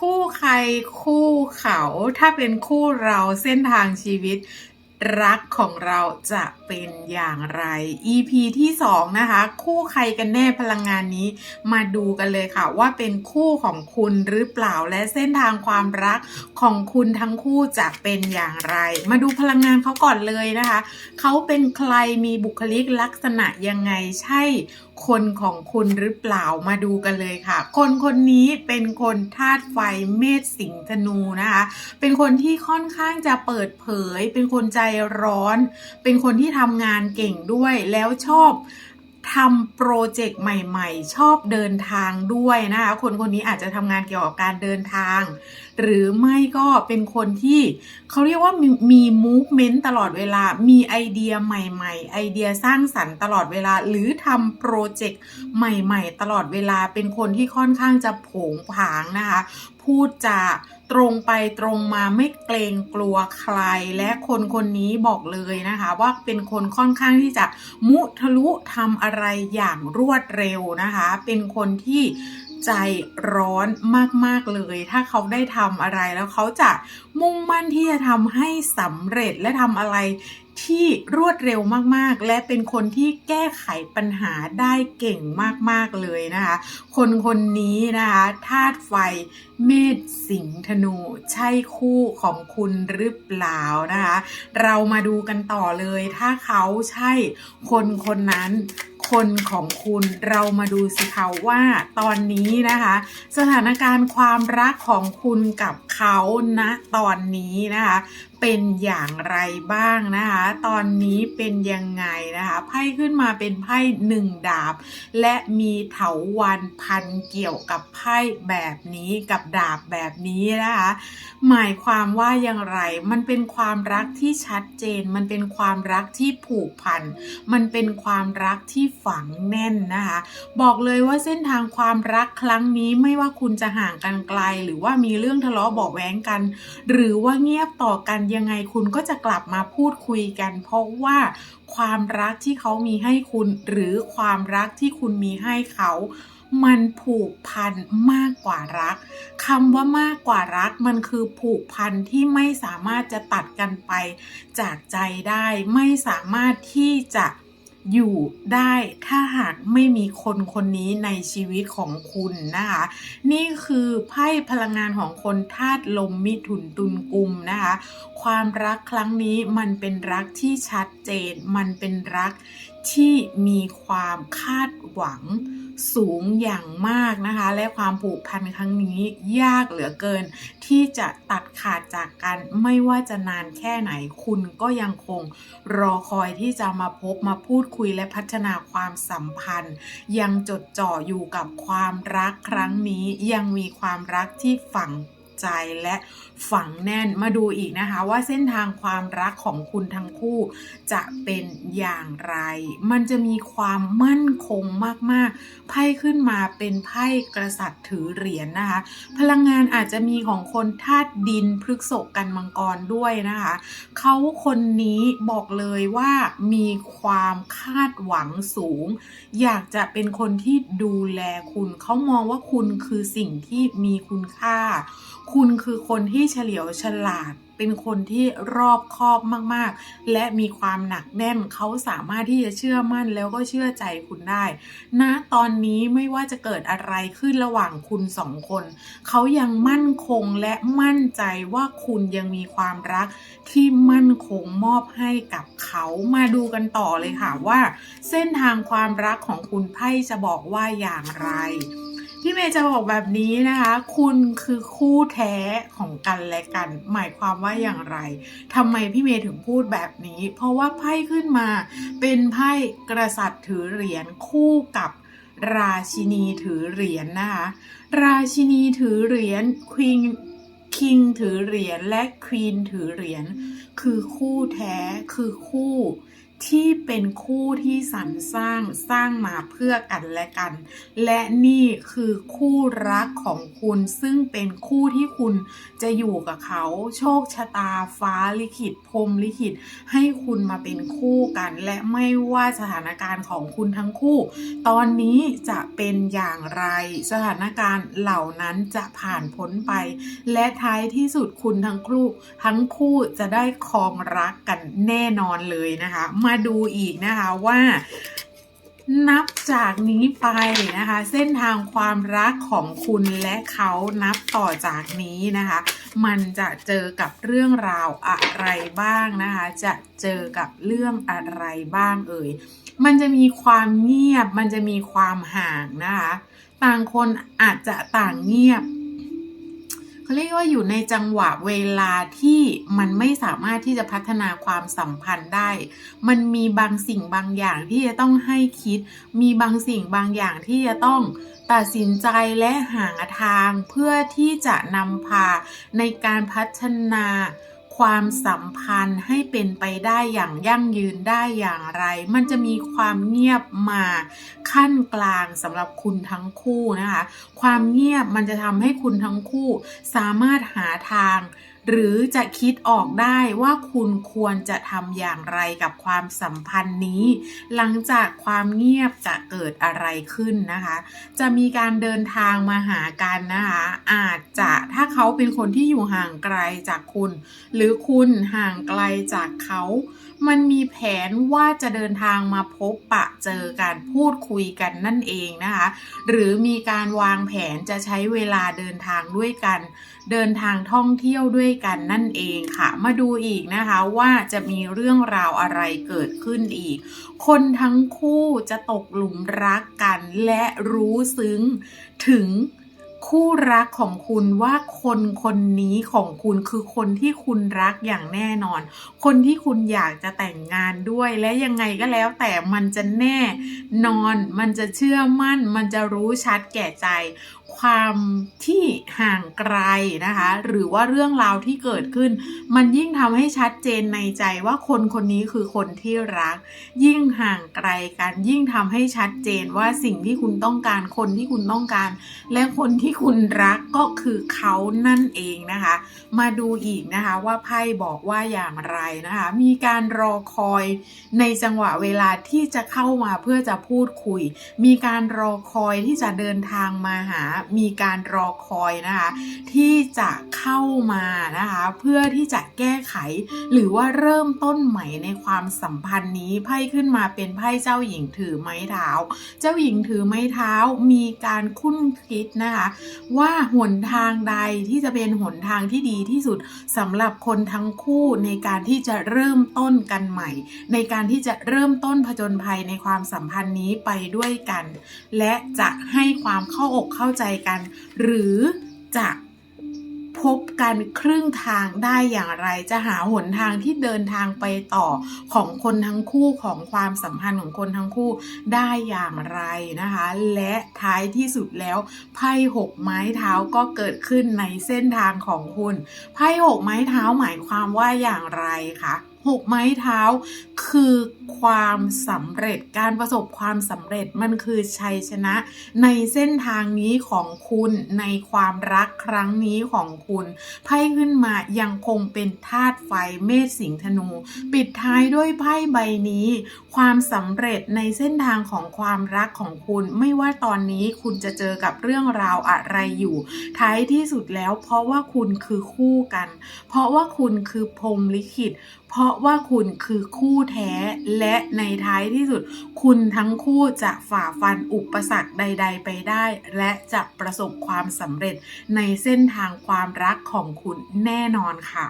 คู่ใครคู่เขา ถ้าเป็นคู่เราเส้นทางชีวิต รักของเราจะเป็นอย่างไร EP ที่2นะคะ คู่ใครกันแน่พลังงานนี้ มาดูกันเลยค่ะ ว่าเป็นคู่ของคุณหรือเปล่าและเส้นทางความรักของคุณทั้งคู่จะเป็นอย่างไร มาดูพลังงานเขาก่อนเลยนะคะ เขาเป็นใครมีบุคลิกลักษณะยังไงใช่ คนของคุณหรือเปล่ามาดูกันเลยค่ะ คนคนนี้เป็นคนธาตุไฟเมษสิงห์ธนูนะคะ เป็นคนที่ค่อนข้างจะเปิดเผย เป็นคนใจร้อน เป็นคนที่ทำงานเก่งด้วยแล้วชอบทำโปรเจกต์ใหม่ ๆ ชอบเดินทางด้วยนะคะ คนคนนี้อาจจะทำงานเกี่ยวกับการเดินทาง หรือไม่ก็เป็นคนที่เขาเรียกว่ามีมูฟเมนต์ตลอดเวลา มีไอเดียใหม่ๆ ไอเดียสร้างสรรค์ตลอดเวลา หรือทำโปรเจกต์ใหม่ๆ ตลอดเวลา เป็นคนที่ค่อนข้างจะผงผางนะคะ พูดจาตรงไปตรงมาไม่เกรงกลัวใคร และคนคนนี้บอกเลยนะคะ ว่าเป็นคนค่อนข้างที่จะมุทะลุทำอะไรอย่างรวดเร็วนะคะ เป็นคนที่ ใจร้อนมากๆเลย ถ้าเขาได้ทำอะไรแล้วเขาจะมุ่งมั่นที่จะทำให้สำเร็จและทำอะไรที่รวดเร็วมากๆ และเป็นคนที่แก้ไขปัญหาได้เก่งมากๆเลยนะคะ คนคนนี้นะคะธาตุไฟเมษสิงห์ธนู ใช่คู่ของคุณหรือเปล่านะคะ เรามาดูกันต่อเลย ถ้าเขาใช่คนคนนั้น คนของคุณเรามาดูสิคะว่าตอนนี้นะคะ สถานการณ์ความรักของคุณกับเขาณตอนนี้นะคะ เป็นอย่างไรบ้างนะคะ ตอนนี้เป็นยังไงนะคะ ไพ่ขึ้นมาเป็นไพ่หนึ่งดาบ และมีเถาวันพันเกี่ยวกับไพ่แบบนี้กับดาบแบบนี้นะคะ หมายความว่าอย่างไร มันเป็นความรักที่ชัดเจน มันเป็นความรักที่ผูกพัน มันเป็นความรักที่ฝังแน่นนะคะ บอกเลยว่าเส้นทางความรักครั้งนี้ไม่ว่าคุณจะห่างกันไกล หรือว่ามีเรื่องทะเลาะเบาะแว้งกัน หรือว่าเงียบต่อกันยังไงคุณก็จะกลับมาพูดคุยกัน เพราะว่าความรักที่เขามีให้คุณ หรือความรักที่คุณมีให้เขา มันผูกพันมากกว่ารักคำว่ามากกว่ารักมันคือผูกพันที่ไม่สามารถจะตัดกันไปจากใจได้ ไม่สามารถที่จะ อยู่ได้ถ้าหากไม่มีคนคนนี้ในชีวิตของคุณนะคะ นี่คือไพ่พลังงานของคนธาตุลมมิถุนตุลกุมนะคะ ความรักครั้งนี้มันเป็นรักที่ชัดเจน มันเป็นรักที่มีความคาดหวังสูงอย่างมากนะคะ และความผูกพันครั้งนี้ยากเหลือเกิน ที่จะตัดขาดจากกันไม่ว่าจะนานแค่ไหนคุณก็ยังคงรอคอยที่จะมาพบมาพูดคุยและพัฒนาความสัมพันธ์ ยังจดจ่ออยู่กับความรักครั้งนี้ยังมีความรักที่ฝัง ใจและฝังแน่นมาดูอีกนะคะ ว่าเส้นทางความรักของคุณทั้งคู่จะเป็นอย่างไร มันจะมีความมั่นคงมากๆ ไพ่ขึ้นมาเป็นไพ่กษัตริย์ถือเหรียญนนะคะ พลังงานอาจจะมีของคนธาตุดินพฤกษกกันมังกรด้วยนะคะเขาคนนี้บอกเลยว่ามีความคาดหวังสูง อยากจะเป็นคนที่ดูแลคุณเขามองว่าคุณคือสิ่งที่มีคุณค่าคุณคือคนที่เฉลียวฉลาด เป็นคนที่รอบคอบมากๆ และมีความหนักแน่นเขาสามารถที่จะเชื่อมั่นแล้วก็เชื่อใจคุณได้ณตอนนี้ไม่ว่าจะเกิดอะไรขึ้นระหว่างคุณสองคน เขายังมั่นคงและมั่นใจว่าคุณยังมีความรักที่มั่นคงมอบให้กับเขามาดูกันต่อเลยค่ะว่า เส้นทางความรักของคุณไพ่จะบอกว่าอย่างไร พี่เมย์จะบอกแบบนี้นะคะ คุณคือคู่แท้ของกันและกัน หมายความว่าอย่างไรทำไมพี่เมย์ถึงพูดแบบนี้ เพราะว่าไพ่ขึ้นมา เป็นไพ่กษัตริย์ถือเหรียญคู่กับราชินีถือเหรียญนะคะ ราชินีถือเหรียญควีนคิงถือเหรียญและควีนถือเหรียญคือคู่แท้คือคู่ ที่เป็นคู่ที่สรรสร้างสร้างมาเพื่อกันและกัน และนี่คือคู่รักของคุณซึ่งเป็นคู่ที่คุณจะอยู่กับเขา โชคชะตาฟ้าลิขิตพรมลิขิต ให้คุณมาเป็นคู่กัน และไม่ว่าสถานการณ์ของคุณทั้งคู่ ตอนนี้จะเป็นอย่างไร สถานการณ์เหล่านั้นจะผ่านพ้นไป และท้ายที่สุดคุณทั้งคู่ ทั้งคู่จะได้ครองรักกันแน่นอนเลยนะคะมาดูอีกนะคะว่านับจากนี้ไปนะคะ เส้นทางความรักของคุณและเขานับต่อจากนี้นะคะ มันจะเจอกับเรื่องราวอะไรบ้างนะคะ จะเจอกับเรื่องอะไรบ้างเอ่ยมันจะมีความเงียบ มันจะมีความห่างนะคะ ต่างคนอาจจะต่างเงียบ เขาเรียกว่าอยู่ในจังหวะเวลาที่มันไม่สามารถที่จะพัฒนาความสัมพันธ์ได้ มันมีบางสิ่งบางอย่างที่จะต้องให้คิด มีบางสิ่งบางอย่างที่จะต้องตัดสินใจและหาทางเพื่อที่จะนำพาในการพัฒนา ความสัมพันธ์ให้เป็นไปได้อย่างยั่งยืนได้อย่างไร มันจะมีความเงียบมาขั้นกลางสำหรับคุณทั้งคู่นะคะ ความเงียบมันจะทำให้คุณทั้งคู่สามารถหาทางหรือจะคิดออกได้ว่าคุณควรจะทำอย่างไรกับความสัมพันธ์นี้ หลังจากความเงียบจะเกิดอะไรขึ้นนะคะ จะมีการเดินทางมาหากันนะคะ อาจจะถ้าเขาเป็นคนที่อยู่ห่างไกลจากคุณ หรือคุณห่างไกลจากเขา มันมีแผนว่าจะเดินทางมาพบปะเจอกันพูดคุยกันนั่นเองนะคะ หรือมีการวางแผนจะใช้เวลาเดินทางด้วยกัน เดินทางท่องเที่ยวด้วยกันนั่นเองค่ะ มาดูอีกนะคะว่าจะมีเรื่องราวอะไรเกิดขึ้นอีก คนทั้งคู่จะตกหลุมรักกันและรู้ซึ้งถึงคู่รักของคุณว่าคนคนนี้ของคุณคือคนที่คุณรักอย่างแน่นอน คนที่คุณอยากจะแต่งงานด้วย และยังไงก็แล้วแต่มันจะแน่นอน มันจะเชื่อมั่น มันจะรู้ชัดแก่ใจ ความที่ห่างไกลนะคะ หรือว่าเรื่องราวที่เกิดขึ้น มันยิ่งทำให้ชัดเจนในใจว่าคนคนนี้คือคนที่รัก ยิ่งห่างไกลกัน ยิ่งทำให้ชัดเจนว่าสิ่งที่คุณต้องการคนที่คุณต้องการ และคนที่คุณรักก็คือเขานั่นเองนะคะ มาดูอีกนะคะว่าไพ่บอกว่าอย่างไรนะคะ มีการรอคอยในจังหวะเวลาที่จะเข้ามาเพื่อจะพูดคุย มีการรอคอยที่จะเดินทางมาหามีการรอคอยนะคะ ที่จะเข้ามานะคะ เพื่อที่จะแก้ไข หรือว่าเริ่มต้นใหม่ในความสัมพันธ์นี้ไพ่ขึ้นมาเป็นไพ่เจ้าหญิงถือไม้เท้า เจ้าหญิงถือไม้เท้ามีการคุ้นคิดนะคะ ว่าหนทางใดที่จะเป็นหนทางที่ดีที่สุดสำหรับคนทั้งคู่ในการที่จะเริ่มต้นกันใหม่ ในการที่จะเริ่มต้นผจญภัยในความสัมพันธ์นี้ไปด้วยกัน และจะให้ความเข้าอกเข้าใจกัน หรือจะพบกันครึ่งทางได้อย่างไร จะหาหนทางที่เดินทางไปต่อของคนทั้งคู่ของความสัมพันธ์ของคนทั้งคู่ได้อย่างไรนะคะ และท้ายที่สุดแล้วไพ่หกไม้เท้าก็เกิดขึ้นในเส้นทางของคุณไพ่หกไม้เท้าหมายความว่าอย่างไรคะ หกไม้เท้า คือความสำเร็จการประสบความสำเร็จมันคือชัยชนะ ในเส้นทางนี้ของคุณในความรักครั้งนี้ของคุณไพ่ขึ้นมายังคงเป็นธาตุไฟเมษสิงห์ธนู ปิดท้ายด้วยไพ่ใบนี้ ความสำเร็จในเส้นทางของความรักของคุณ ไม่ว่าตอนนี้คุณจะเจอกับเรื่องราวอะไรอยู่ ท้ายที่สุดแล้ว เพราะว่าคุณคือคู่กัน เพราะว่าคุณคือพรมลิขิตเพราะราะว่าคุณคือคู่แท้และในท้ายที่สุด คุณทั้งคู่จะฝ่าฟันอุปสรรคใด ๆ ไปได้ และจะประสบความสำเร็จในเส้นทางความรักของคุณแน่นอนค่ะ